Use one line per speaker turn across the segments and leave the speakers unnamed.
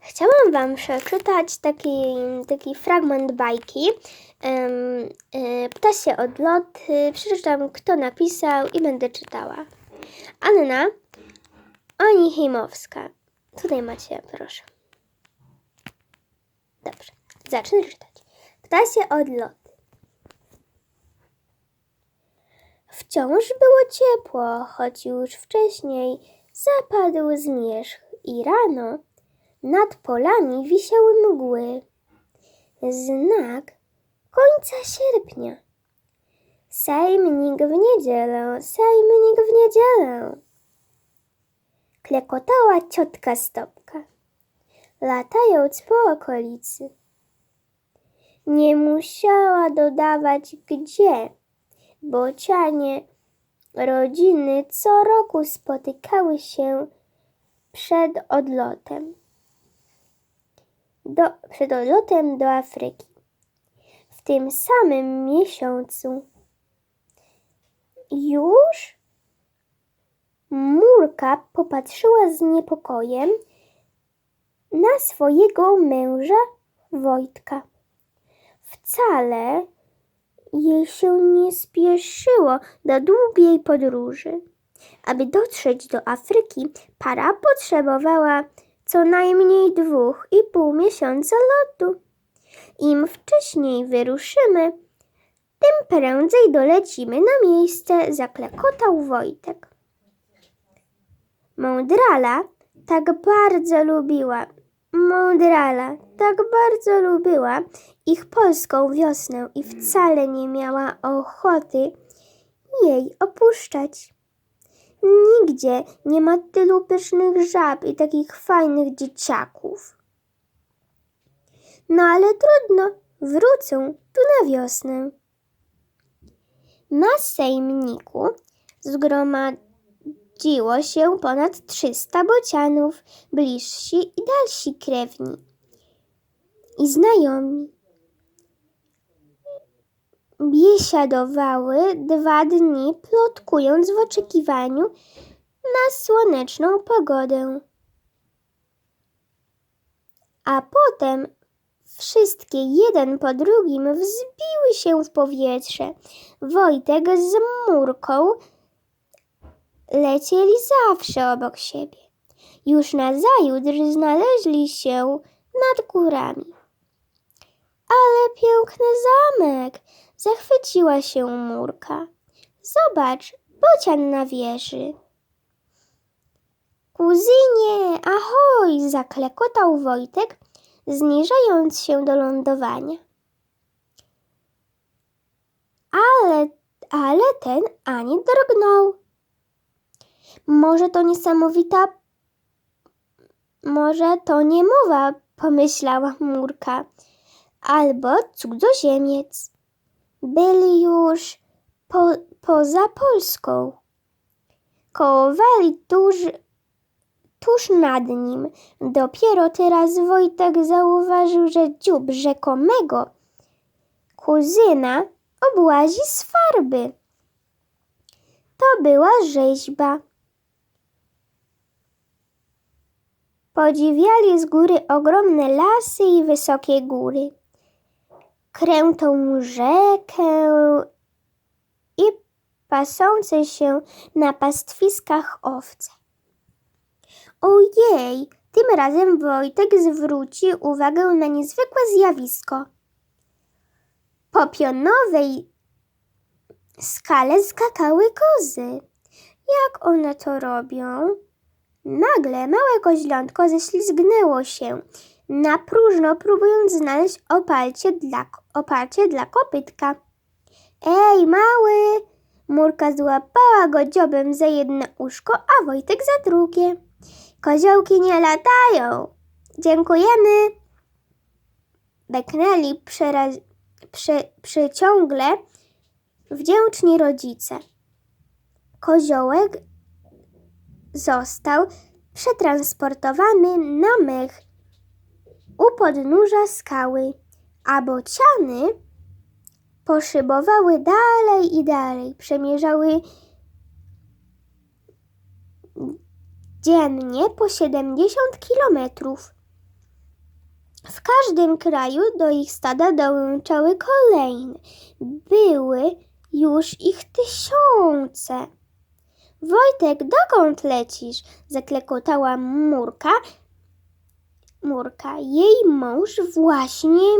Chciałam Wam przeczytać taki, taki fragment bajki. Y, Ptasie odloty. Przeczytam, kto napisał i będę czytała. Anna Onichimowska. Tutaj macie, proszę. Dobrze, zacznę czytać. Ptasie odloty. Wciąż było ciepło, choć już wcześniej zapadł zmierzch i rano nad polami wisiały mgły. Znak końca sierpnia. Sejmnik w niedzielę, sejmnik w niedzielę. Klekotała ciotka Stopka, latając po okolicy. Nie musiała dodawać gdzie, bo cianie rodziny co roku spotykały się przed odlotem. Do, przed odlotem do Afryki. W tym samym miesiącu już Murka popatrzyła z niepokojem na swojego męża Wojtka. Wcale jej się nie spieszyło do długiej podróży. Aby dotrzeć do Afryki, para potrzebowała co najmniej dwóch i pół miesiąca lotu. Im wcześniej wyruszymy, tym prędzej dolecimy na miejsce, zaklekotał Wojtek. Mądrala tak bardzo lubiła, Mądrala tak bardzo lubiła ich polską wiosnę i wcale nie miała ochoty jej opuszczać. Nigdzie nie ma tylu pysznych żab i takich fajnych dzieciaków. No ale trudno, wrócą tu na wiosnę. Na sejmniku zgromadziło się ponad 300 bocianów, bliżsi i dalsi krewni i znajomi. Biesiadowały dwa dni, plotkując w oczekiwaniu na słoneczną pogodę. A potem wszystkie jeden po drugim wzbiły się w powietrze. Wojtek z Murką lecieli zawsze obok siebie. Już nazajutrz znaleźli się nad górami. Ale piękny zamek! Zachwyciła się Murka. Zobacz, bocian na wieży. Kuzynie, ahoj! zaklekotał Wojtek, zniżając się do lądowania. Ale, ale ten ani drgnął. Może to niesamowita. Może to niemowa, pomyślała Murka. Albo cudzoziemiec. Byli już po, poza Polską. Kołowali tuż, tuż nad nim. Dopiero teraz Wojtek zauważył, że dziób rzekomego kuzyna obłazi z farby. To była rzeźba. Podziwiali z góry ogromne lasy i wysokie góry, krętą rzekę i pasące się na pastwiskach owce. Ojej, tym razem Wojtek zwrócił uwagę na niezwykłe zjawisko. Po pionowej skale skakały kozy. Jak one to robią? Nagle małe koźlątko ześlizgnęło się na próżno, próbując znaleźć oparcie dla, oparcie dla kopytka. Ej, mały! Murka złapała go dziobem za jedno uszko, a Wojtek za drugie. Koziołki nie latają. Dziękujemy. Beknęli przera- przy, przyciągle wdzięczni rodzice. Koziołek został przetransportowany na mech u podnóża skały, a bociany poszybowały dalej i dalej, przemierzały dziennie po 70 kilometrów. W każdym kraju do ich stada dołączały kolejne. Były już ich tysiące. Wojtek, dokąd lecisz? Zaklekotała Murka. Murka, jej mąż właśnie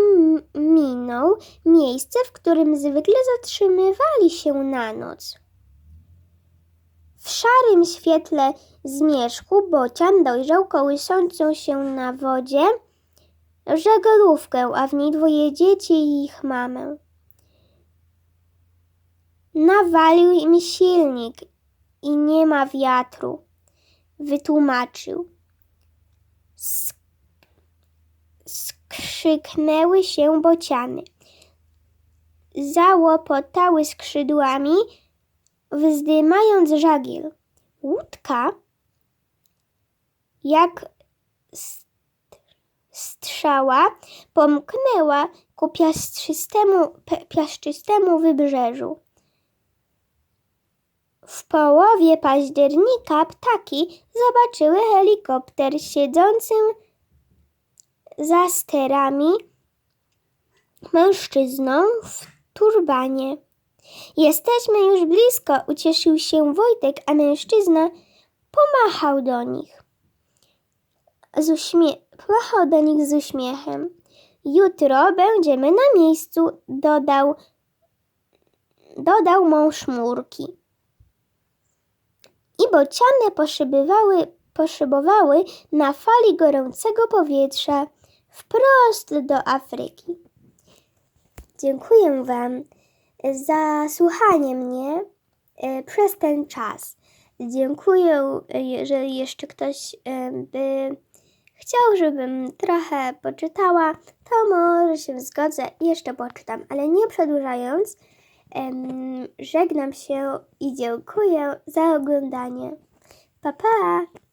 minął miejsce, w którym zwykle zatrzymywali się na noc. W szarym świetle zmierzchu Bocian dojrzał kołyszącą się na wodzie żaglówkę, a w niej dwoje dzieci i ich mamę. Nawalił im silnik i nie ma wiatru, wytłumaczył. Sk- skrzyknęły się bociany. Załopotały skrzydłami, wzdymając żagiel. Łódka, jak st- strzała, pomknęła ku piaszczystemu, piaszczystemu wybrzeżu. W połowie października ptaki zobaczyły helikopter siedzący za sterami mężczyzną w turbanie. Jesteśmy już blisko, ucieszył się Wojtek, a mężczyzna pomachał do nich. Z uśmie- pomachał do nich z uśmiechem. Jutro będziemy na miejscu, dodał, dodał mąż Murki. I bociany poszybywały, poszybowały na fali gorącego powietrza wprost do Afryki. Dziękuję Wam za słuchanie mnie e, przez ten czas. Dziękuję, e, jeżeli jeszcze ktoś e, by chciał, żebym trochę poczytała, to może się zgodzę i jeszcze poczytam, ale nie przedłużając, żegnam się i dziękuję za oglądanie. Pa, pa!